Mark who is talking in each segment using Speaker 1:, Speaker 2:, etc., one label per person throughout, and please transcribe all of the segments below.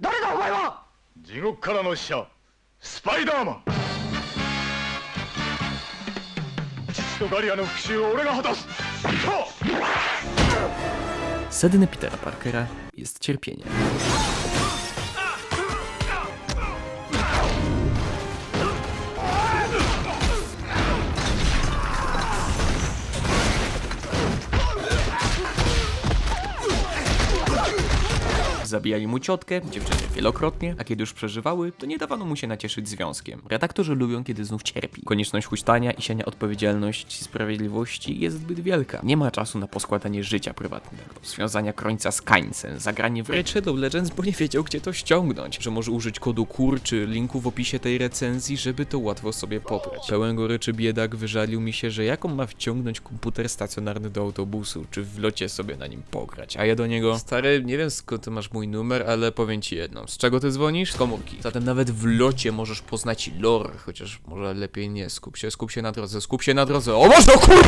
Speaker 1: 誰だお前は？
Speaker 2: 地獄からの使者スパイダーマン。父とガリアの復讐を俺が果たす。
Speaker 3: Sedny Petera Parkera jest cierpienie. Zabijali mu ciotkę, dziewczyny wielokrotnie, a kiedy już przeżywały, to nie dawano mu się nacieszyć związkiem. Redaktorzy lubią, kiedy znów cierpi. Konieczność huśtania i siania odpowiedzialności i sprawiedliwości jest zbyt wielka. Nie ma czasu na poskładanie życia prywatnego, związania krońca z kańcem, zagranie w Raid Shadow Legends, bo nie wiedział, gdzie to ściągnąć. Że może użyć kodu KUR czy linku w opisie tej recenzji, żeby to łatwo sobie pobrać. Pełen goryczy biedak wyżalił mi się, że jaką ma wciągnąć komputer stacjonarny do autobusu, czy w locie sobie na nim pograć. A ja do niego, stary, nie wiem skąd ty masz mój numer, ale powiem ci jedno. Z czego ty dzwonisz? Z komórki. Zatem nawet w locie możesz poznać lore, chociaż może lepiej nie. Skup się, skup się na drodze, skup się na drodze. O, do kur...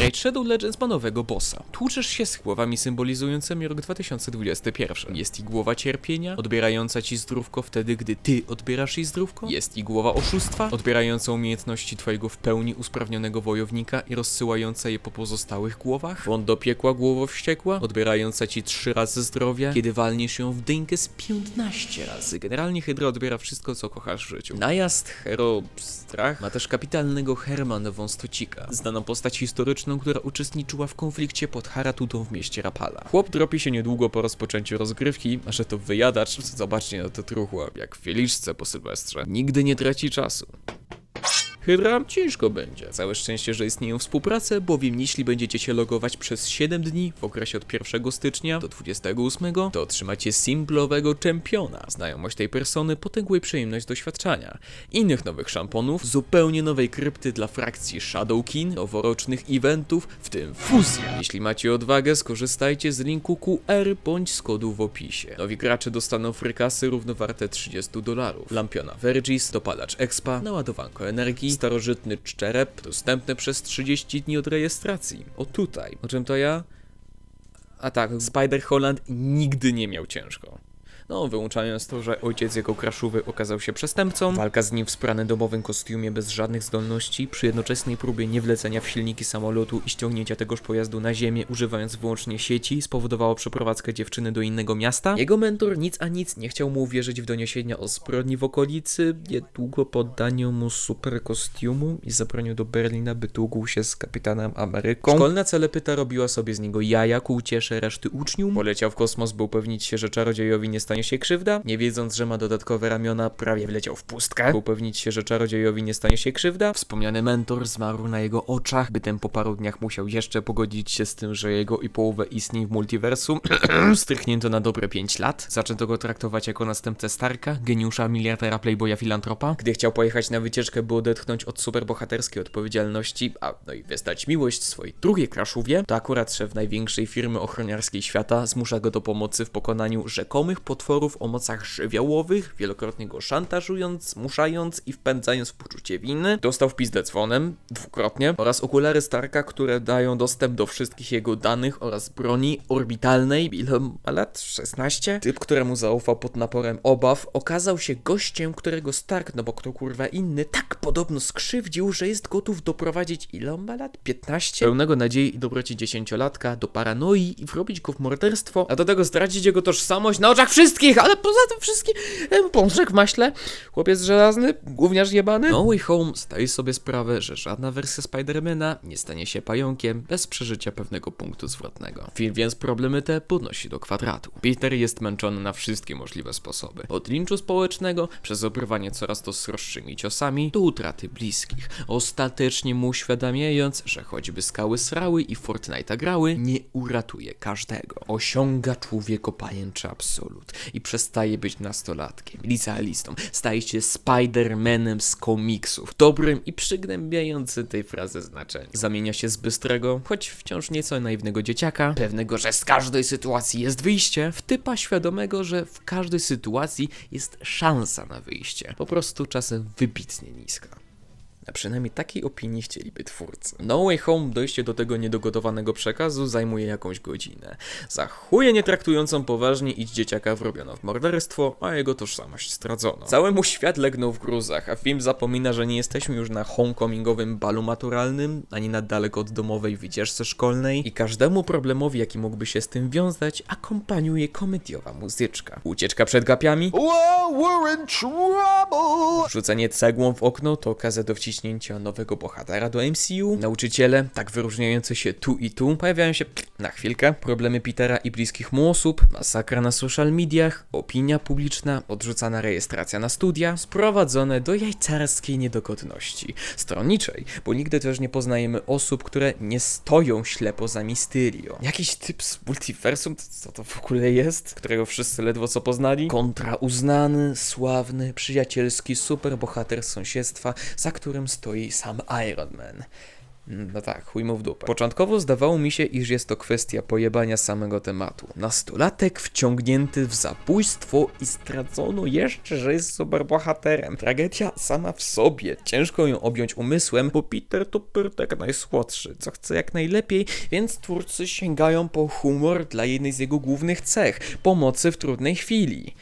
Speaker 3: Raid Shadow Legends ma nowego bossa. Tłuczesz się z głowami symbolizującymi rok 2021. Jest i głowa cierpienia, odbierająca ci zdrówko wtedy, gdy ty odbierasz jej zdrówko. Jest i głowa oszustwa, odbierająca umiejętności twojego w pełni usprawnionego wojownika i rozsyłająca je po pozostałych głowach. Wąt do piekła głowo wściekła, odbierająca ci trzy razy zdrowia, kiedy walniesz ją w dynkę z 15 razy. Generalnie Hydra odbiera wszystko, co kochasz w życiu. Najazd, hero, strach ma też kapitalnego Hermana Wąstocika, znaną postać historyczną, która uczestniczyła w konflikcie pod Haratutą w mieście Rapala. Chłop dropi się niedługo po rozpoczęciu rozgrywki, a że to wyjadacz, zobaczcie na to truchło, jak w Fieliczce po Sylwestrze. Nigdy nie traci czasu. Hydra ciężko będzie. Całe szczęście, że istnieją współprace, bowiem jeśli będziecie się logować przez 7 dni w okresie od 1 stycznia do 28, to otrzymacie simplowego czempiona. Znajomość tej persony potęguje przyjemność doświadczania. Innych nowych szamponów, zupełnie nowej krypty dla frakcji Shadowkin, noworocznych eventów, w tym fuzja. Jeśli macie odwagę, skorzystajcie z linku QR bądź z kodu w opisie. Nowi gracze dostaną frykasy równowarte 30 dolarów. Lampiona Vergis, dopalacz Expa, naładowanko energii, starożytny czerep, dostępne przez 30 dni od rejestracji. O tutaj. O czym to ja? A tak, Spider Holland nigdy nie miał ciężko. No, wyłączając to, że ojciec jego kraszuwy okazał się przestępcą, walka z nim w spranym domowym kostiumie bez żadnych zdolności, przy jednoczesnej próbie niewlecenia w silniki samolotu i ściągnięcia tegoż pojazdu na ziemię, używając wyłącznie sieci, spowodowało przeprowadzkę dziewczyny do innego miasta. Jego mentor nic a nic nie chciał mu uwierzyć w doniesienia o zbrodni w okolicy, niedługo poddaniu mu super kostiumu i zabronił do Berlina, by tługł się z kapitanem Ameryką. Szkolna celepyta robiła sobie z niego jaja ku uciesze reszty uczniów. Poleciał w kosmos, by upewnić się, że czarodziejowi nie stanie się krzywda. Nie wiedząc, że ma dodatkowe ramiona, prawie wleciał w pustkę. By upewnić się, że czarodziejowi nie stanie się krzywda. Wspomniany mentor zmarł na jego oczach, by ten po paru dniach musiał jeszcze pogodzić się z tym, że jego i połowę istnień w multiversum strychnięto na dobre 5 lat. Zaczęto go traktować jako następcę Starka, geniusza, miliardera, playboya, filantropa. Gdy chciał pojechać na wycieczkę, by odetchnąć od superbohaterskiej odpowiedzialności, a no i wyznać miłość swojej drugiej kraszówie, to akurat szef największej firmy ochroniarskiej świata zmusza go do pomocy w pokonaniu rzekomych potworów o mocach żywiołowych, wielokrotnie go szantażując, zmuszając i wpędzając w poczucie winy. Dostał w pizdę dzwonem, dwukrotnie, oraz okulary Starka, które dają dostęp do wszystkich jego danych oraz broni orbitalnej. Ile ma lat? 16? Typ, któremu zaufał pod naporem obaw, okazał się gościem, którego Stark, no bo kto kurwa inny, tak podobno skrzywdził, że jest gotów doprowadzić ile ma lat? 15? Pełnego nadziei i dobroci dziesięciolatka do paranoi i wrobić go w morderstwo, a do tego zdradzić jego tożsamość na oczach wszystkich, ale poza tym wszystkim pączek w maśle, chłopiec żelazny, gówniarz jebany. No Way Home zdaje sobie sprawę, że żadna wersja Spidermana nie stanie się pająkiem bez przeżycia pewnego punktu zwrotnego. Film więc problemy te podnosi do kwadratu. Peter jest męczony na wszystkie możliwe sposoby. Od linczu społecznego, przez obrywanie coraz to sroższymi ciosami, do utraty bliskich. Ostatecznie mu uświadamiając, że choćby skały srały i Fortnite'a grały, nie uratuje każdego. Osiąga człowieko pajęczy absolut i przestaje być nastolatkiem, licealistą. Staje się Spider-Manem z komiksów. Dobrym i przygnębiającym tej frazy znaczeniu. Zamienia się z bystrego, choć wciąż nieco naiwnego dzieciaka, pewnego, że z każdej sytuacji jest wyjście, w typa świadomego, że w każdej sytuacji jest szansa na wyjście. Po prostu czasem wybitnie niska. A przynajmniej takiej opinii chcieliby twórcy. No Way Home dojście do tego niedogotowanego przekazu zajmuje jakąś godzinę. Za chuje nie traktującą poważnie idź dzieciaka wrobiono w morderstwo, a jego tożsamość stradzono. Całemu świat legnął w gruzach, a film zapomina, że nie jesteśmy już na homecomingowym balu maturalnym, ani na daleko od domowej wycieczce szkolnej i każdemu problemowi, jaki mógłby się z tym wiązać, akompaniuje komediowa muzyczka. Ucieczka przed gapiami,
Speaker 1: Whoa, we're in trouble!
Speaker 3: Rzucenie cegłą w okno to okazja do wciśnięcia nowego bohatera do MCU. Nauczyciele, tak wyróżniający się tu i tu, pojawiają się na chwilkę. Problemy Petera i bliskich mu osób, masakra na social mediach, opinia publiczna, odrzucana rejestracja na studia, sprowadzone do jajcarskiej niedogodności. Stronniczej, bo nigdy też nie poznajemy osób, które nie stoją ślepo za Mysterio. Jakiś typ z multiversum, co to w ogóle jest? Którego wszyscy ledwo co poznali? Kontra uznany, sławny, przyjacielski superbohater sąsiedztwa, za którym stoi sam Iron Man. No tak, chuj mu w dupę. Początkowo zdawało mi się, iż jest to kwestia pojebania samego tematu. Nastolatek wciągnięty w zabójstwo i zdradzono jeszcze, że jest superbohaterem. Tragedia sama w sobie. Ciężko ją objąć umysłem, bo Peter to Pyrtek najsłodszy, co chce jak najlepiej, więc twórcy sięgają po humor dla jednej z jego głównych cech pomocy w trudnej chwili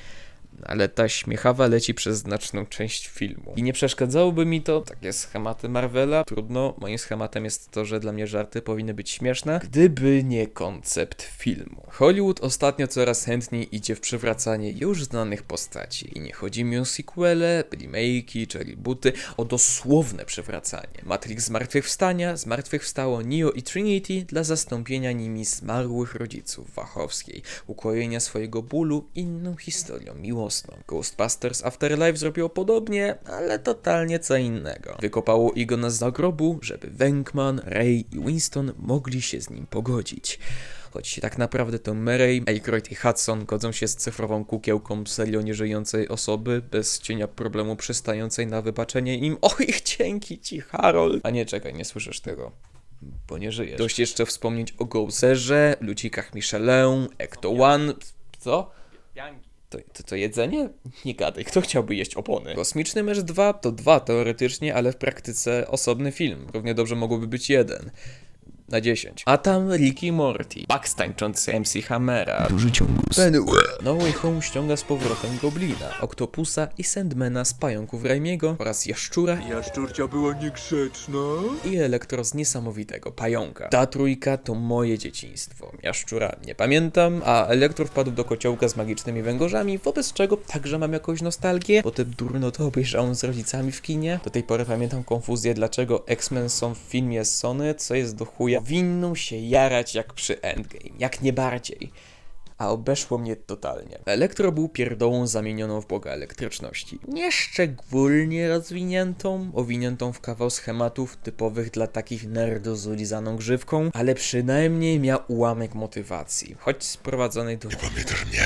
Speaker 3: ale ta śmiechawa leci przez znaczną część filmu. I nie przeszkadzałoby mi to, takie schematy Marvela, trudno, moim schematem jest to, że dla mnie żarty powinny być śmieszne, gdyby nie koncept filmu. Hollywood ostatnio coraz chętniej idzie w przywracanie już znanych postaci. I nie chodzi mi o sequele, remake'i czy rebooty, o dosłowne przywracanie. Matrix Zmartwychwstania, zmartwychwstało Neo i Trinity dla zastąpienia nimi zmarłych rodziców Wachowskiej, ukojenia swojego bólu inną historią miłosną. Ghostbusters Afterlife zrobiło podobnie, ale totalnie co innego. Wykopało Igona z zagrobu, żeby Venkman, Ray i Winston mogli się z nim pogodzić. Choć tak naprawdę to Murray, Aykroyd i Hudson godzą się z cyfrową kukiełką serio nieżyjącej osoby, bez cienia problemu przystającej na wybaczenie im O ich dzięki ci, Harold! A nie, czekaj, nie słyszysz tego bo nie żyjesz. Dość jeszcze wspomnieć o Gouserze, Lucikach Michelin, Ecto One. Co? To, to, to jedzenie? Nie gadaj, kto chciałby jeść opony? Kosmiczny Mecz 2 to dwa teoretycznie, ale w praktyce osobny film. Równie dobrze mogłoby być jeden. Na 10. A tam Ricky Morty, Bugs tańczący MC Hammera,
Speaker 1: Duży ciągus.
Speaker 3: No Way Home ściąga z powrotem Goblina, Oktopusa i Sandmana z pająków Raimiego oraz Jaszczura
Speaker 2: Jaszczurcia była niegrzeczna.
Speaker 3: i Elektro z niesamowitego pająka. Ta trójka to moje dzieciństwo. Jaszczura nie pamiętam, a Elektro wpadł do kociołka z magicznymi węgorzami, wobec czego także mam jakąś nostalgię, bo te durno to obejrzałem z rodzicami w kinie. Do tej pory pamiętam konfuzję, dlaczego X-Men są w filmie z Sony, co jest do chuja. Winną się jarać jak przy Endgame, jak nie bardziej a obeszło mnie totalnie. Elektro był pierdołą zamienioną w boga elektryczności. Nieszczególnie rozwiniętą, owiniętą w kawał schematów typowych dla takich nerdów z ulizaną grzywką, ale przynajmniej miał ułamek motywacji, choć sprowadzonej do...
Speaker 1: Pamiętasz mnie?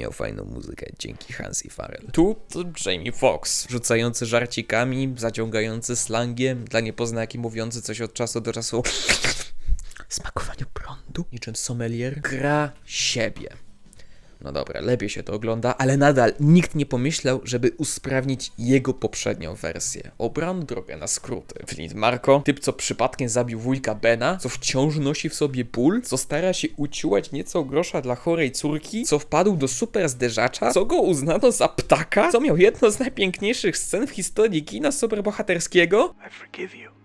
Speaker 3: Miał fajną muzykę dzięki Hansi Farrell. Tu to Jamie Foxx, rzucający żarcikami, zaciągający slangiem, dla niepoznaki mówiący coś od czasu do czasu smakowaniu prądu, niczym sommelier, gra siebie. No dobra, lepiej się to ogląda, ale nadal nikt nie pomyślał, żeby usprawnić jego poprzednią wersję. Obrano drogę na skróty. Flint Marko, typ co przypadkiem zabił wujka Bena, co wciąż nosi w sobie ból, co stara się uciłać nieco grosza dla chorej córki, co wpadł do super zderzacza, co go uznano za ptaka, co miał jedno z najpiękniejszych scen w historii kina superbohaterskiego,
Speaker 2: I forgive you.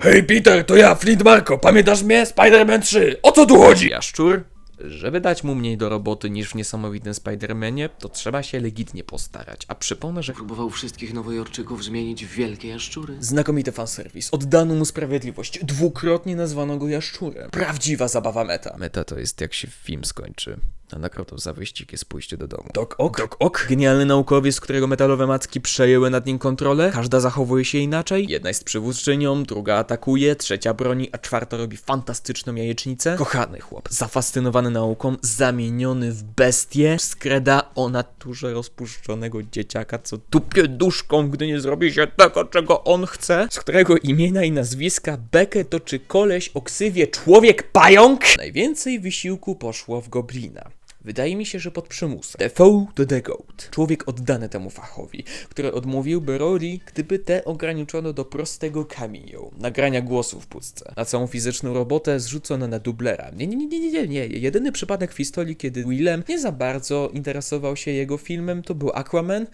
Speaker 3: Hej Peter, to ja, Flint Marko, pamiętasz mnie? Spider-Man 3, o co tu chodzi? Jaszczur? Żeby dać mu mniej do roboty niż w niesamowitym Spider-Manie, to trzeba się legitnie postarać, a przypomnę, że
Speaker 4: Próbował wszystkich nowojorczyków zmienić w wielkie jaszczury.
Speaker 3: znakomity fanserwis, oddano mu sprawiedliwość, dwukrotnie nazwano go Jaszczurem. Prawdziwa zabawa meta. Meta to jest jak się film skończy. A nagrodą za wyścig jest pójście do domu. Dok ok. Dok ok. Genialny naukowiec, którego metalowe macki przejęły nad nim kontrolę. Każda zachowuje się inaczej. Jedna jest przywódczynią, druga atakuje, trzecia broni, a czwarta robi fantastyczną jajecznicę. Kochany chłop, zafascynowany nauką, zamieniony w bestię, skreda o naturze rozpuszczonego dzieciaka, co tupie duszką, gdy nie zrobi się tego, czego on chce, z którego imienia i nazwiska bekę toczy koleś o ksywie człowiek pająk. Najwięcej wysiłku poszło w Goblina. Wydaje mi się, że pod przymusem. Defoe to the goat. Człowiek oddany temu fachowi, który odmówiłby roli, gdyby te ograniczono do prostego cameo, nagrania głosu w pustce. Na całą fizyczną robotę zrzucono na dublera. Nie, nie, nie, nie, nie, nie. Jedyny przypadek w historii, kiedy Willem nie za bardzo interesował się jego filmem, to był Aquaman,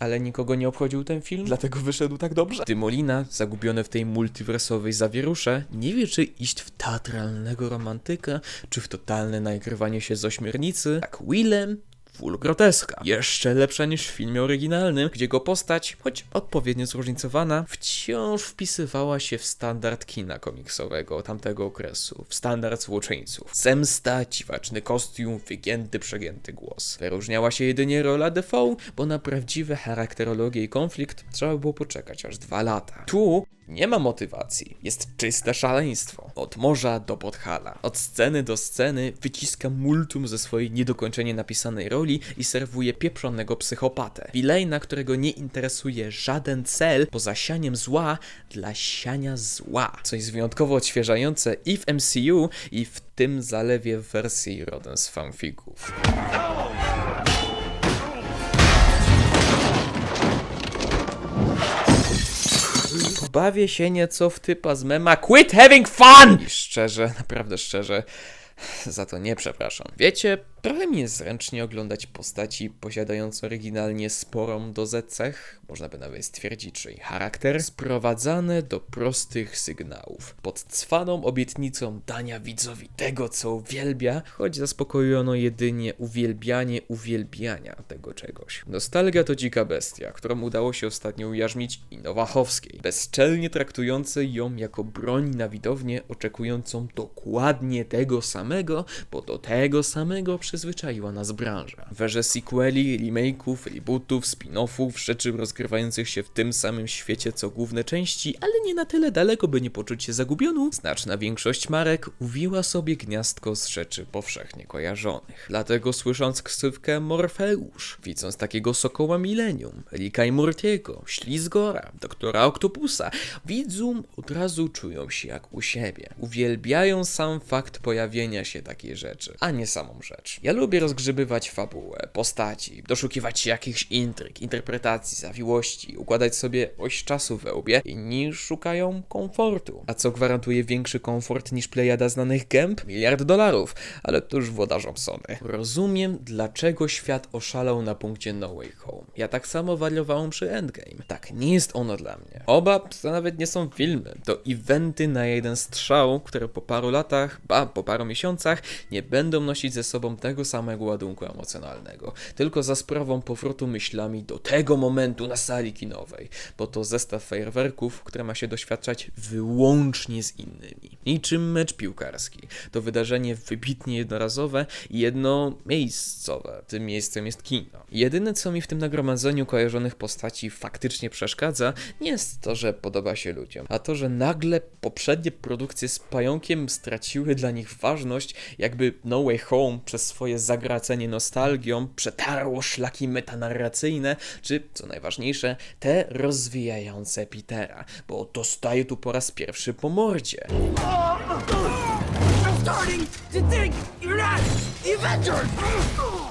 Speaker 3: ale nikogo nie obchodził ten film, dlatego wyszedł tak dobrze. Tymolina, zagubiony w tej multiwersowej zawierusze, nie wie czy iść w teatralnego romantyka, czy w totalne nagrywanie się z ośmiornicy. Tak Willem full groteska. Jeszcze lepsza niż w filmie oryginalnym, gdzie jego postać, choć odpowiednio zróżnicowana, wciąż wpisywała się w standard kina komiksowego tamtego okresu, w standard złoczyńców. Zemsta, dziwaczny kostium, wygięty, przegięty głos. Wyróżniała się jedynie rola Defoe, bo na prawdziwe charakterologię i konflikt trzeba było poczekać aż dwa lata. Tu nie ma motywacji, jest czyste szaleństwo. Od morza do Podhala, od sceny do sceny wyciska multum ze swojej niedokończenie napisanej roli i serwuje pieprzonego psychopatę. Wilejna, którego nie interesuje żaden cel poza sianiem zła dla siania zła. Coś wyjątkowo odświeżające i w MCU, i w tym zalewie w wersji rodem z fanfików. Bawię się nieco w typa z mema Quit having fun! I szczerze, naprawdę szczerze, za to nie przepraszam. Wiecie, trochę mi jest zręcznie oglądać postaci posiadające oryginalnie sporą dozę cech, można by nawet stwierdzić, że charakter, sprowadzane do prostych sygnałów. Pod cwaną obietnicą dania widzowi tego, co uwielbia, choć zaspokojono jedynie uwielbianie uwielbiania tego czegoś. Nostalgia to dzika bestia, którą udało się ostatnio ujarzmić i Nowachowskiej, bezczelnie traktującej ją jako broń na widownię, oczekującą dokładnie tego samego, bo do tego samego przyzwyczaiła nas branża. Werze sequeli, remake'ów, rebootów, spin-offów, rzeczy rozgrywających się w tym samym świecie co główne części, ale nie na tyle daleko, by nie poczuć się zagubioną, znaczna większość marek uwiła sobie gniazdko z rzeczy powszechnie kojarzonych. Dlatego słysząc ksywkę Morfeusz, widząc takiego sokoła Millennium, Rika i Mortiego, Ślizgora, doktora Octopusa, widzum od razu czują się jak u siebie. Uwielbiają sam fakt pojawienia się takiej rzeczy, a nie samą rzecz. Ja lubię rozgrzebywać fabułę, postaci, doszukiwać się jakichś intryg, interpretacji, zawiłości, układać sobie oś czasu we łbie. Inni szukają komfortu. A co gwarantuje większy komfort niż plejada znanych gęb? Miliard dolarów, ale to już włodarzom Sony. Rozumiem, dlaczego świat oszalał na punkcie No Way Home. Ja tak samo wariowałem przy Endgame. Tak, nie jest ono dla mnie. Oba to nawet nie są filmy, to eventy na jeden strzał, które po paru latach, ba, po paru miesiącach nie będą nosić ze sobą tego samego ładunku emocjonalnego, tylko za sprawą powrotu myślami do tego momentu na sali kinowej, bo to zestaw fajerwerków, które ma się doświadczać wyłącznie z innymi. Niczym mecz piłkarski. To wydarzenie wybitnie jednorazowe i jednomiejscowe. Tym miejscem jest kino. Jedyne, co mi w tym nagromadzeniu kojarzonych postaci faktycznie przeszkadza, nie jest to, że podoba się ludziom, a to, że nagle poprzednie produkcje z pająkiem straciły dla nich ważność, jakby No Way Home przez swoje zagracenie nostalgią przetarło szlaki metanarracyjne, czy, co najważniejsze, te rozwijające Petera, bo dostaje tu po raz pierwszy po mordzie.
Speaker 5: starting to think you're not the Avengers!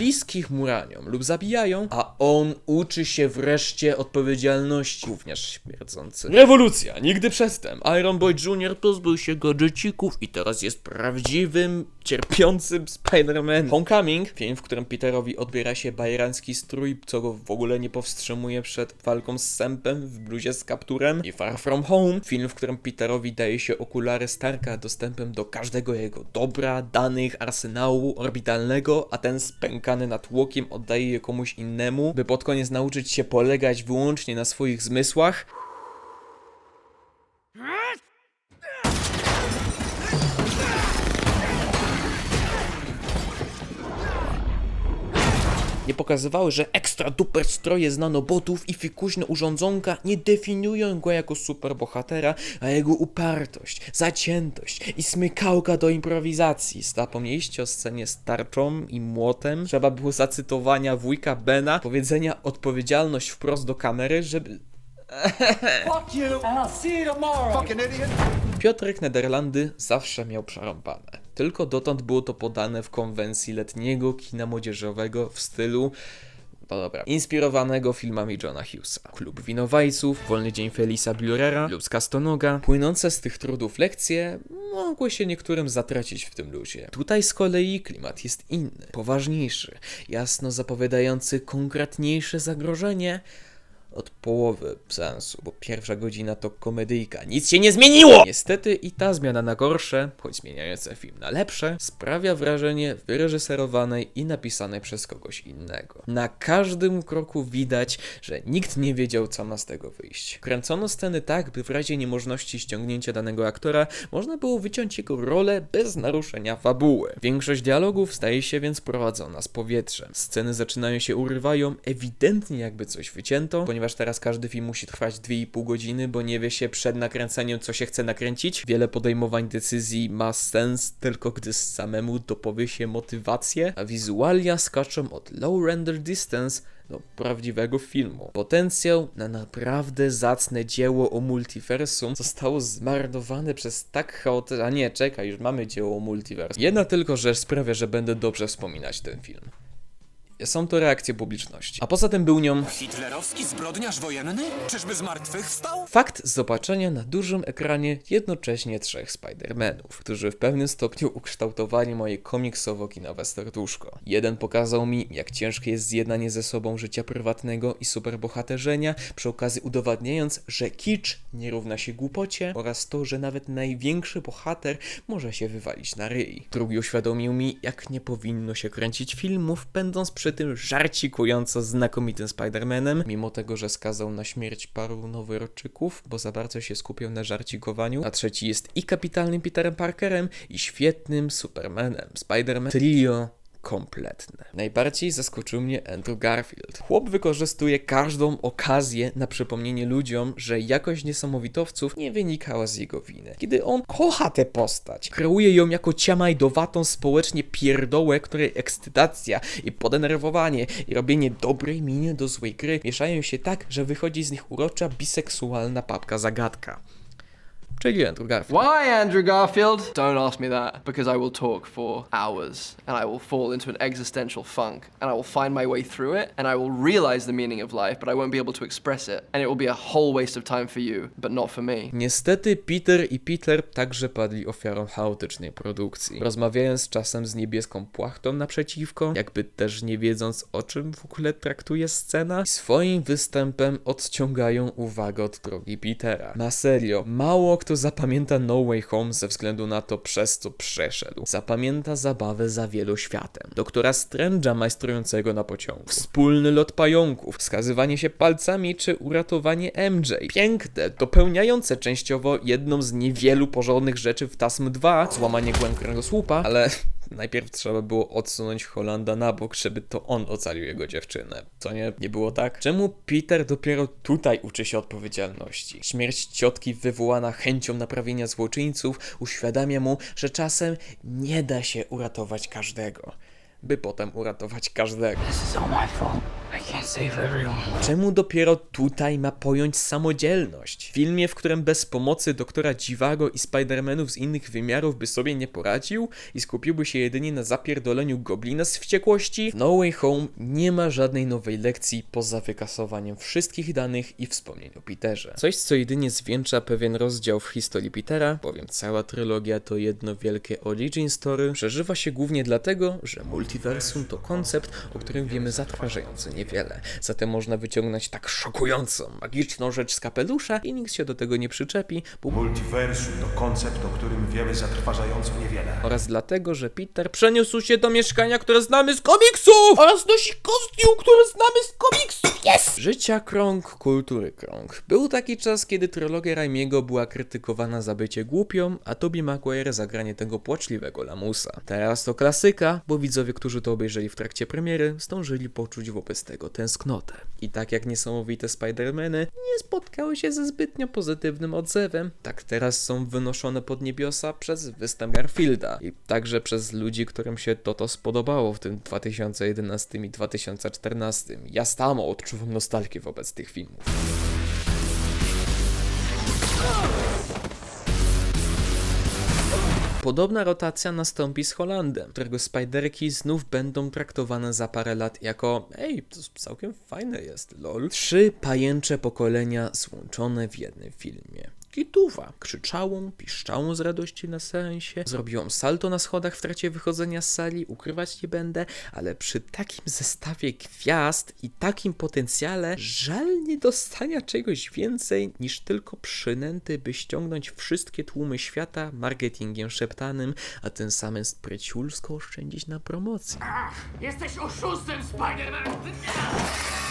Speaker 3: Bliskich mu ranią lub zabijają, a on uczy się wreszcie odpowiedzialności. Gówniarz śmierdzący. Rewolucja! Nigdy przedtem. Iron Boy Jr. pozbył się gadżecików i teraz jest prawdziwym, cierpiącym Spider-Man. Homecoming, film, w którym Peterowi odbiera się bajerancki strój, co go w ogóle nie powstrzymuje przed walką z Sempem w bluzie z kapturem. I Far From Home, film, w którym Peterowi daje się okulary Starka dostępem do każdego jego dobra, danych, arsenału orbitalnego, a ten spękany natłokiem oddaje je komuś innemu, by pod koniec nauczyć się polegać wyłącznie na swoich zmysłach. Nie pokazywały, że ekstra duper stroje z nanobotów i fikuśne urządzonka nie definiują go jako superbohatera, a jego upartość, zaciętość i smykałka do improwizacji. Zapomnieliście o scenie z tarczą i młotem? Trzeba było zacytowania wujka Bena, powiedzenia odpowiedzialność wprost do kamery, żeby
Speaker 5: Fuck you, and I'll see you tomorrow.
Speaker 3: Piotrek Nederlandy zawsze miał przerąbane. Tylko dotąd było to podane w konwencji letniego kina młodzieżowego w stylu no dobra, inspirowanego filmami Johna Hughesa. Klub Winowajców, Wolny Dzień Felisa Blurera lub z Castonoga. Płynące z tych trudów lekcje mogły się niektórym zatracić w tym luzie. Tutaj z kolei klimat jest inny, poważniejszy, jasno zapowiadający konkretniejsze zagrożenie, od połowy sensu, bo pierwsza godzina to komedyjka. Nic się nie zmieniło! Niestety i ta zmiana na gorsze, choć zmieniająca film na lepsze, sprawia wrażenie wyreżyserowanej i napisanej przez kogoś innego. Na każdym kroku widać, że nikt nie wiedział, co ma z tego wyjść. Kręcono sceny tak, by w razie niemożności ściągnięcia danego aktora można było wyciąć jego rolę bez naruszenia fabuły. Większość dialogów staje się więc prowadzona z powietrzem. Sceny zaczynają się urywają, ewidentnie jakby coś wycięto, ponieważ teraz każdy film musi trwać 2,5 godziny, bo nie wie się przed nakręceniem, co się chce nakręcić. Wiele podejmowań decyzji ma sens tylko gdy samemu dopowie się motywację, a wizualia skaczą od low render distance do prawdziwego filmu. Potencjał na naprawdę zacne dzieło o multiversum zostało zmarnowane przez tak chaotyczne... A nie, czekaj, już mamy dzieło o multiversum. Jedna tylko rzecz sprawia, że będę dobrze wspominać ten film. Są to reakcje publiczności. A poza tym był nią
Speaker 6: Hitlerowski zbrodniarz wojenny? Czyżby z martwych wstał?
Speaker 3: Fakt zobaczenia na dużym ekranie jednocześnie trzech Spider-Manów, którzy w pewnym stopniu ukształtowali moje komiksowo-kinowe serduszko. Jeden pokazał mi, jak ciężkie jest zjednanie ze sobą życia prywatnego i superbohaterzenia, przy okazji udowadniając, że kicz nie równa się głupocie oraz to, że nawet największy bohater może się wywalić na ryj. Drugi uświadomił mi, jak nie powinno się kręcić filmów, będąc przy tym żarcikująco znakomitym Spider-Manem, mimo tego, że skazał na śmierć paru noworodczyków, bo za bardzo się skupiał na żarcikowaniu, a trzeci jest i kapitalnym Peterem Parkerem, i świetnym Supermanem. Spider-Man trio kompletne. Najbardziej zaskoczył mnie Andrew Garfield. Chłop wykorzystuje każdą okazję na przypomnienie ludziom, że jakość niesamowitowców nie wynikała z jego winy. Kiedy on kocha tę postać, kreuje ją jako ciamajdowatą społecznie pierdołę, której ekscytacja i podenerwowanie i robienie dobrej miny do złej gry mieszają się tak, że wychodzi z nich urocza biseksualna papka zagadka. Czyli Andrew Garfield.
Speaker 7: Why, Andrew Garfield? Don't ask me that, because I will talk for hours, and I will fall into an existential funk, and I will find my way through it, and I will realize the meaning of life, but I won't be able to express it, and it will be a whole waste of time for you, but not for me.
Speaker 3: Niestety Peter i Peter także padli ofiarą chaotycznej produkcji. Rozmawiając czasem z niebieską płachtą naprzeciwko, jakby też nie wiedząc o czym w ogóle traktuje scena, i swoim występem odciągają uwagę od drogi Petera. Na serio, mało kto zapamięta No Way Home ze względu na to, przez co przeszedł. Zapamięta zabawę za wieloświatem. Doktora Strange'a majstrującego na pociągu. Wspólny lot pająków, wskazywanie się palcami czy uratowanie MJ. Piękne, dopełniające częściowo jedną z niewielu porządnych rzeczy w TASM 2, złamanie głęb kręgosłupa, ale najpierw trzeba było odsunąć Holanda na bok, żeby to on ocalił jego dziewczynę. Co nie, nie było tak? Czemu Peter dopiero tutaj uczy się odpowiedzialności? Śmierć ciotki wywołana chęcią naprawienia złoczyńców uświadamia mu, że czasem nie da się uratować każdego, by potem uratować każdego.
Speaker 5: This is all my fault. I can't save everyone.
Speaker 3: Czemu dopiero tutaj ma pojąć samodzielność? W filmie, w którym bez pomocy doktora Dziwago i Spidermanów z innych wymiarów by sobie nie poradził i skupiłby się jedynie na zapierdoleniu goblina z wściekłości, w No Way Home nie ma żadnej nowej lekcji poza wykasowaniem wszystkich danych i wspomnień o Peterze. Coś, co jedynie zwieńcza pewien rozdział w historii Petera, bowiem cała trylogia to jedno wielkie origin story, przeżywa się głównie dlatego, że multiversum to koncept, o którym wiemy zatrważająco niewiele. Zatem można wyciągnąć tak szokującą, magiczną rzecz z kapelusza i nikt się do tego nie przyczepi, bo
Speaker 8: Multiversum to koncept, o którym wiemy zatrważająco niewiele.
Speaker 3: oraz dlatego, że Peter przeniósł się do mieszkania, które znamy z komiksów oraz nosi kostium, który znamy z komiksów. Yes! Życia krąg, kultury krąg. Był taki czas, kiedy trylogia Raimiego była krytykowana za bycie głupią, a Tobey Maguire za granie tego płaczliwego lamusa. Teraz to klasyka, bo widzowie, którzy to obejrzeli w trakcie premiery, zdążyli poczuć wobec tego tęsknotę. I tak jak niesamowite Spider-Many nie spotkały się ze zbytnio pozytywnym odzewem, tak teraz są wynoszone pod niebiosa przez występ Garfielda i także przez ludzi, którym się to to spodobało w tym 2011 i 2014. Ja samo odczuwam nostalgię wobec tych filmów. Podobna rotacja nastąpi z Holandem, którego Spiderki znów będą traktowane za parę lat jako ej, to całkiem fajne jest, lol. Trzy pajęcze pokolenia złączone w jednym filmie. Kituwa. Krzyczałą, piszczałą z radości na seansie, zrobiłam salto na schodach w trakcie wychodzenia z sali, ukrywać nie będę, ale przy takim zestawie gwiazd i takim potencjale żal nie dostania czegoś więcej niż tylko przynęty, by ściągnąć wszystkie tłumy świata marketingiem szeptanym, a tym samym spryciulsko oszczędzić na promocji.
Speaker 5: Jesteś oszustem, Spider-Man!